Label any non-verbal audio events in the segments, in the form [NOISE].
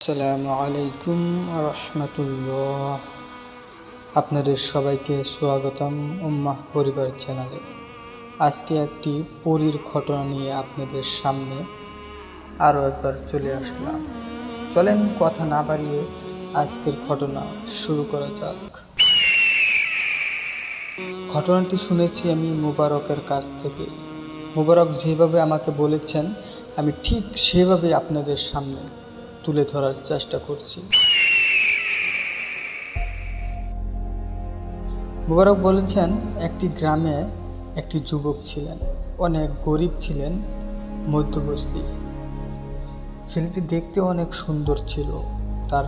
আসসালামু আলাইকুম রহমতুল্লাহ আপনাদের সবাইকে স্বাগতম উম্মাহ পরিবার চ্যানেলে। আজকে একটি পরীর ঘটনা নিয়ে আপনাদের সামনে আরও একবার চলে আসলাম। চলেন কথা না বাড়িয়ে আজকের ঘটনা শুরু করা যাক। ঘটনাটি শুনেছি আমি মুবারকের কাছ থেকে। মুবারক যেভাবে আমাকে বলেছেন, আমি ঠিক সেভাবে আপনাদের সামনে তুলে ধরার চেষ্টা করছি। মুবারক বলেছেন, একটি গ্রামে একটি যুবক ছিলেন, অনেক গরিব ছিলেন, মধ্যবস্তি। ছেলেটি দেখতে অনেক সুন্দর ছিল, তার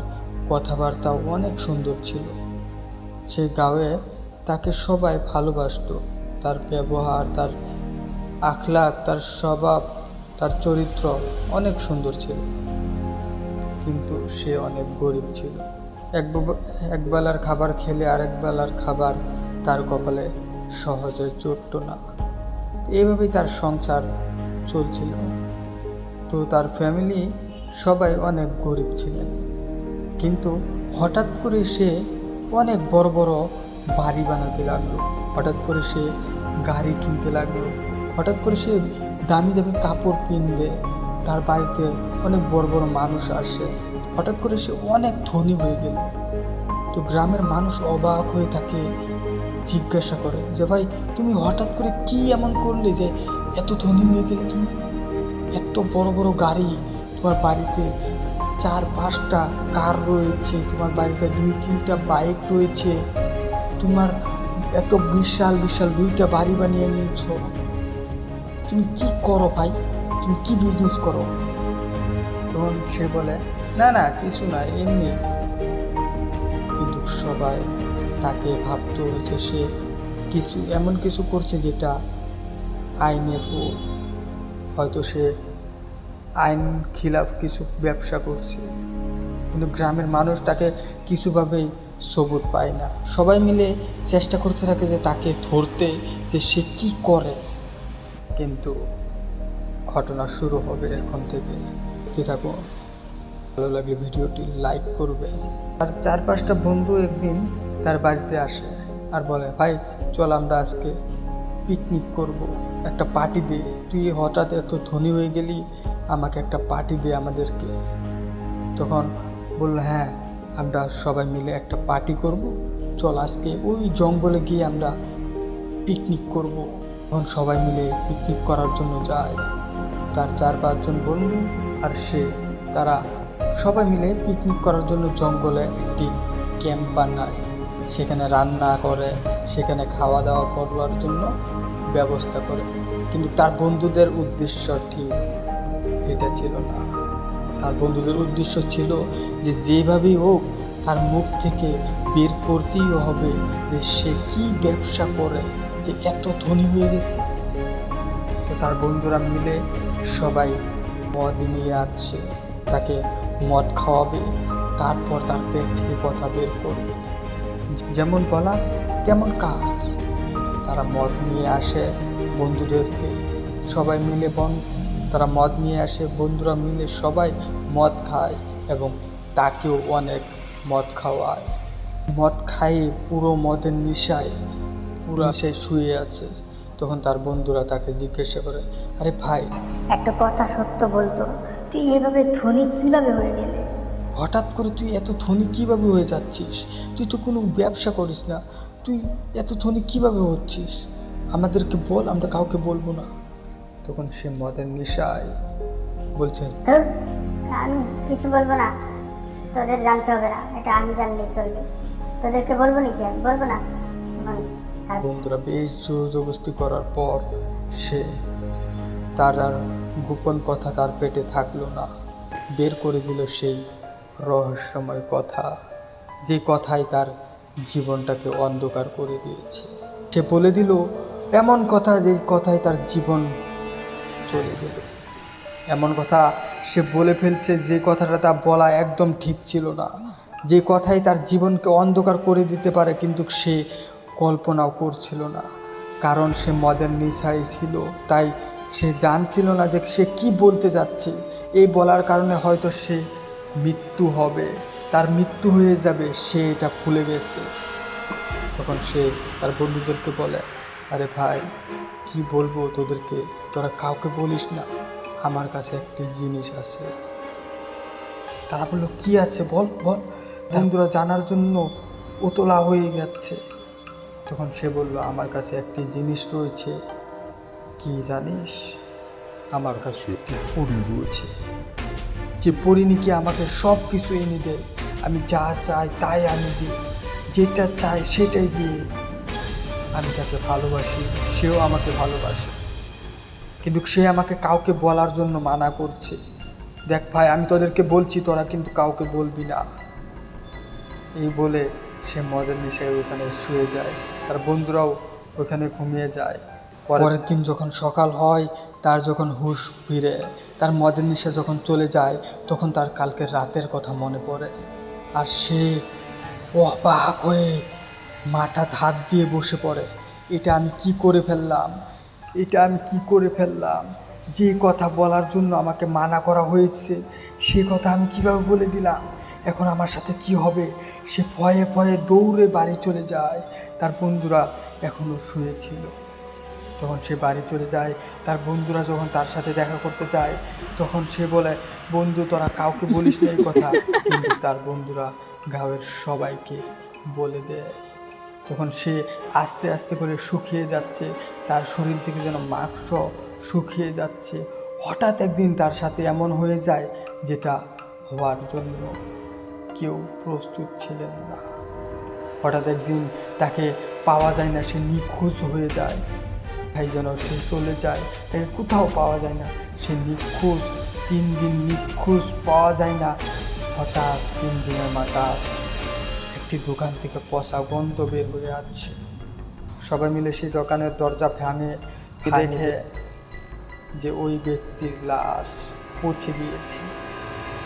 কথাবার্তাও অনেক সুন্দর ছিল। সেই গাঁয়ে তাকে সবাই ভালোবাসতো, তার ব্যবহার, তার আখলাক তার স্বভাব, তার চরিত্র অনেক সুন্দর ছিল। কিন্তু সে অনেক গরিব ছিল। এক একবেলার খাবার খেলে আরেক বেলার খাবার তার কপালে সহজে জুটত না। এইভাবেই তার সংসার চলছিল। তো তার ফ্যামিলি সবাই অনেক গরিব ছিলেন। কিন্তু হঠাৎ করে সে অনেক বড় বড় বাড়ি বানাতে লাগল। হঠাৎ করে সে গাড়ি কিনতে লাগল। হঠাৎ করে সে দামি দামি কাপড় কিনবে তার বাড়িতে অনেক বড় বড় মানুষ আসে। হঠাৎ করে সে অনেক ধনী হয়ে গেল। তো গ্রামের মানুষ অবাক হয়ে তাকে জিজ্ঞাসা করে যে, ভাই, তুমি হঠাৎ করে কি এমন করলে যে এত ধনী হয়ে গেলে তুমি? এত বড় বড় গাড়ি তোমার বাড়িতে চার পাঁচটা কার রয়েছে, তোমার বাড়িতে দুই তিনটা বাইক রয়েছে, তোমার এত বিশাল বিশাল দুইটা বাড়ি বানিয়ে নিয়েছো? তুমি কি করো ভাই? তুমি কি বিজনেস করো? তখন সে বলে, না না, কিছু না, এমনি। কিন্তু সবাই তাকে ভাবতো যে সে কিছু, এমন কিছু করছে যেটা আইনের হয়তো সে আইন খিলাফ কিছু ব্যবসা করছে। কিন্তু গ্রামের মানুষ তাকে কিছুভাবেই সবুত পায় না। সবাই মিলে চেষ্টা করতে থাকে যে তাকে ধরতে যে সে কি করে। কিন্তু ঘটনা শুরু হবে এখন থেকে। দেখতে থাকুন। ভালো লাগলে ভিডিওটি লাইক করবেন। আর চার পাঁচটা বন্ধু একদিন তার বাড়িতে আসে আর বলে, ভাই, চল আমরা আজকে পিকনিক করব। একটা পার্টি দে। তুই হঠাৎ এত ধনী হয়ে গেলি, আমাকে একটা পার্টি দে আমাদেরকে। তখন বলল হ্যাঁ আমরা সবাই মিলে একটা পার্টি করব। চল আজকে ওই জঙ্গলে গিয়ে আমরা পিকনিক করব। তখন সবাই মিলে পিকনিক করার জন্য যায়। তার চার পাঁচজন বন্ধু আর সে, তারা সবাই মিলে পিকনিক করার জন্য জঙ্গলে একটি ক্যাম্প বানায়। সেখানে রান্না করে, সেখানে খাওয়া দাওয়া করবার জন্য ব্যবস্থা করে। কিন্তু তার বন্ধুদের উদ্দেশ্য ঠিক এটা ছিল না। তার বন্ধুদের উদ্দেশ্য ছিল যে যেভাবেই হোক তার মুখ থেকে বের করতেই হবে যে সে কি ব্যবসা করে, যে এত ধনী হয়ে গেছে। তো তার বন্ধুরা মিলে সবাই মদ নিয়ে আসছে। তাকে মদ খাওয়াবে, তারপর তার পেট থেকে কথা বের করবে। যেমন বলা, তেমন কাজ। তারা মদ নিয়ে আসে বন্ধুদেরকে। সবাই মিলে বন, তারা মদ নিয়ে আসে, বন্ধুরা মিলে সবাই মদ খায় এবং তাকেও অনেক মদ খাওয়ায়। মদ খাইয়ে পুরো মদের নেশায় পুরো সে শুয়ে আছে। তখন তার বন্ধুরা তাকে জিজ্ঞাসা করে আরে ভাই একটা কথা সত্য বলতো তুই এভাবে ধনী কীভাবে হয়ে গেলে? হঠাৎ করে তুই এত ধনী কীভাবে হয়ে যাচ্ছিস? তুই তো কোনো ব্যবসা করিস না তুই এত ধনী কীভাবে হচ্ছিস? আমাদেরকে বল আমরা কাউকে বলব না। তখন সে মদের নেশায় বলছে আমি কিছু বলব না তোদের জানতে হবে না এটা আমি জানলেই চলবে। তোদেরকে বলব নাকি আমি? বলব না। বন্ধুরা, বেশ জোর জবস্তি করার পর সে তার আর গোপন কথা তার পেটে থাকল না। বের করে দিল সেই রহস্যময় কথা, যে কথাই তার জীবনটাকে অন্ধকার করে দিয়েছে। সে বলে দিল, এমন কথা, যে কথায় তার জীবন চলে গেল। এমন কথা সে বলে ফেলছে, যে কথাটা তা বলা একদম ঠিক ছিল না। যে কথাই তার জীবনকে অন্ধকার করে দিতে পারে, কিন্তু সে কল্পনাও করছিল না। কারণ সে মদের নেশায় ছিল, তাই সে জানছিল না যে সে কি বলতে যাচ্ছে। এই বলার কারণে হয়তো সে মৃত্যু হবে। তার মৃত্যু হয়ে যাবে, সে এটা ভুলে গেছে। তখন সে তার বন্ধুদেরকে বলে, আরে ভাই, কি বলব তোদেরকে? তোরা কাউকে বলিস না। আমার কাছে একটি জিনিস আছে। তারা বলল, কি আছে? বল বল। বন্ধুরা জানার জন্য উতলা হয়ে যাচ্ছে। তখন সে বলল, আমার কাছে একটি জিনিস রয়েছে। কি জানিস? আমার কাছে একটি পরি রয়েছে। যে পরি নাকি আমাকে সব কিছু এনে দেয়? আমি যা চাই তাই আমি দিই। যেটা চাই সেটাই দিয়ে আমি তাকে ভালোবাসি। সেও আমাকে ভালোবাসে। কিন্তু সে আমাকে কাউকে বলার জন্য মানা করছে। দেখ ভাই, আমি তোদেরকে বলছি, তোরা কিন্তু কাউকে বলবি না। এই বলে সে মদের নেশায় ওখানে শুয়ে যায়। তার বন্ধুরাও ওখানে ঘুমিয়ে যায়। পরের দিন যখন সকাল হয়, তার যখন হুঁশ ফিরে, তার মদের নিশা যখন চলে যায়, তখন তার কালকের রাতের কথা মনে পড়ে। আর সে অবাক হয়ে মাথা হাত দিয়ে বসে পড়ে। এটা আমি কি করে ফেললাম? এটা আমি কি করে ফেললাম? যে কথা বলার জন্য আমাকে মানা করা হয়েছে, সে কথা আমি কীভাবে বলে দিলাম? এখন আমার সাথে কি হবে? সে ভয়ে ভয়ে দৌড়ে বাড়ি চলে যায়। তার বন্ধুরা এখনও শুয়েছিল তখন সে বাড়ি চলে যায়, তার বন্ধুরা যখন তার সাথে দেখা করতে যায়, তখন সে বলে, বন্ধু, তোরা কাউকে বলিস না এই কথা। কিন্তু তার বন্ধুরা গাঁয়ের সবাইকে বলে দেয়। তখন সে আস্তে আস্তে করে শুকিয়ে যাচ্ছে। তার শরীর থেকে যেন মাংস শুকিয়ে যাচ্ছে। হঠাৎ একদিন তার সাথে এমন হয়ে যায়, যেটা হওয়ার জন্য। কেউ প্রস্তুত ছিলেন না। হঠাৎ একদিন তাকে পাওয়া যায় না সে নিখোঁজ হয়ে যায়। তাই যেন সে চলে যায়। তাকে কোথাও পাওয়া যায় না সে নিখোঁজ। তিন দিন নিখোঁজ পাওয়া যায় না। হঠাৎ তিন দিনের মাথা একটি দোকান থেকে পচা গন্ধ বের হয়ে আসছে। সবাই মিলে সেই দোকানের দরজা ভাঙে দেখে যে ওই ব্যক্তির লাশ পচে গিয়েছে।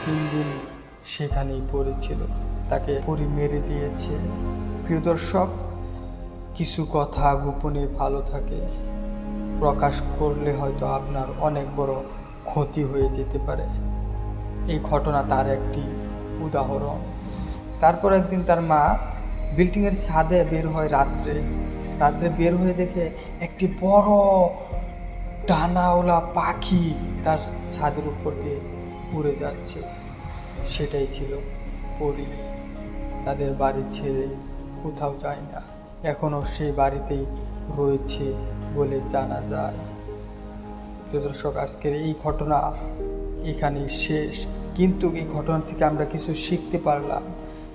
তিন দিন সেখানেই পড়েছিল। তাকে পরি মেরে দিয়েছে। প্রিয় দর্শক, কিছু কথা গোপনে ভালো থাকে। প্রকাশ করলে হয়তো আপনার অনেক বড় ক্ষতি হয়ে যেতে পারে। এই ঘটনা তার একটি উদাহরণ। তারপর একদিন তার মা বিল্ডিংয়ের ছাদে বের হয় রাত্রে। রাত্রে বের হয়ে দেখে একটি বড় ডানাওলা পাখি তার ছাদের উপর দিয়ে উড়ে যাচ্ছে। সেটাই ছিল পরি। তাদের বাড়ি ছেড়ে কোথাও যায় না। এখনও সেই বাড়িতেই রয়েছে বলে জানা যায়। দর্শক, আজকের এই ঘটনা এখানেই শেষ। কিন্তু এই ঘটনা থেকে আমরা কিছু শিখতে পারলাম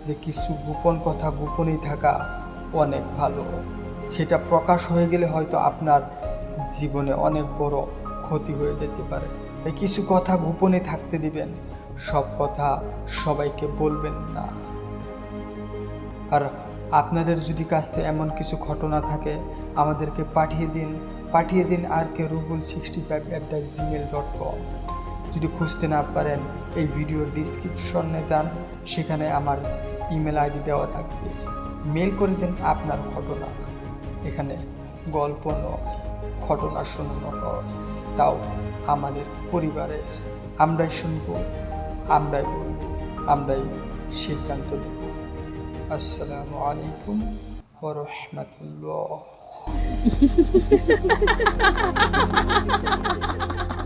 যে কিছু গোপন কথা গোপনেই থাকা অনেক ভালো। সেটা প্রকাশ হয়ে গেলে হয়তো আপনার জীবনে অনেক বড় ক্ষতি হয়ে যেতে পারে। তাই কিছু কথা গোপনে থাকতে দিবেন। সব কথা সবাইকে বলবেন না। আর আপনাদের যদি কাছে এমন কিছু ঘটনা থাকে, আমাদেরকে পাঠিয়ে দিন। পাঠিয়ে দিন R K Rubul sixty five at the Gmail dot com যদি খুঁজতে না পারেন, এই ভিডিওর ডিসক্রিপশনে যান। সেখানে আমার ইমেল আইডি দেওয়া থাকবে। মেল করে দেন আপনার ঘটনা। এখানে গল্প নয়, ঘটনা শোনানো হয়। তাও আমাদের পরিবারের। আমরাই শুনব। আমরাই বলব আমরাই সিদ্ধান্ত নেব। আসসালামু আলাইকুম ওরহমতুল্লাহ [LAUGHS]